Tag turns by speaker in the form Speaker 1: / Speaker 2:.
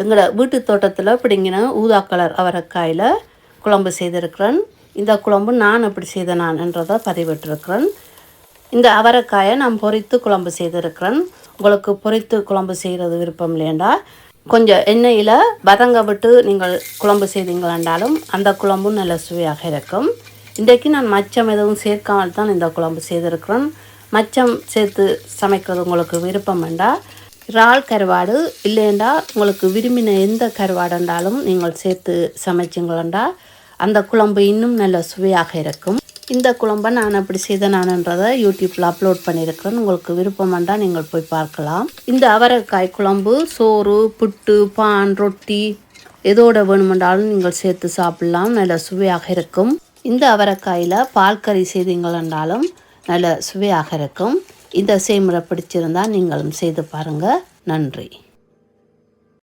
Speaker 1: எங்களோட வீட்டு தோட்டத்தில் பிடிங்கின ஊதா கலர் அவரைக்காயில் குழம்பு செய்திருக்கிறேன். இந்த குழம்பு நான் எப்படி செய்த நான் என்றதை பதிவிட்டிருக்கிறேன். இந்த அவரைக்காயை நான் பொரித்து குழம்பு செய்திருக்கிறேன். உங்களுக்கு பொரித்து குழம்பு செய்கிறது விருப்பம் இல்லையண்டா. கொஞ்சம் எண்ணெயில் வதங்க விட்டு நீங்கள் குழம்பு செய்தீங்களாண்டாலும் அந்த குழம்பும் நல்ல சுவையாக இருக்கும். இன்றைக்கு நான் மச்சம் எதுவும் சேர்க்காமல் தான் இந்த குழம்பு செய்திருக்கிறேன். மச்சம் சேர்த்து சமைக்கிறது உங்களுக்கு விருப்பம் வேண்டாம் இறால் கருவாடு இல்லைண்டா உங்களுக்கு விரும்பின எந்த கருவாடுண்டாலும் நீங்கள் சேர்த்து சமைச்சிங்களா அந்த குழம்பு இன்னும் நல்ல சுவையாக இருக்கும். இந்த குழம்பை நான் அப்படி செய்த நானுன்றதை யூடியூப்பில் அப்லோட் பண்ணியிருக்கிறேன். உங்களுக்கு விருப்பமாண்டா நீங்கள் போய் பார்க்கலாம். இந்த அவரைக்காய் குழம்பு சோறு புட்டு பான் ரொட்டி எதோட வேணுமென்றாலும் நீங்கள் சேர்த்து சாப்பிடலாம். நல்ல சுவையாக இருக்கும். இந்த அவரைக்காயில் பால் கறி செய்தீங்களென்றாலும் நல்ல சுவையாக இருக்கும். இந்த செய்முறை பிடிச்சிருந்தால் நீங்களும் செய்து பாருங்கள் நன்றி.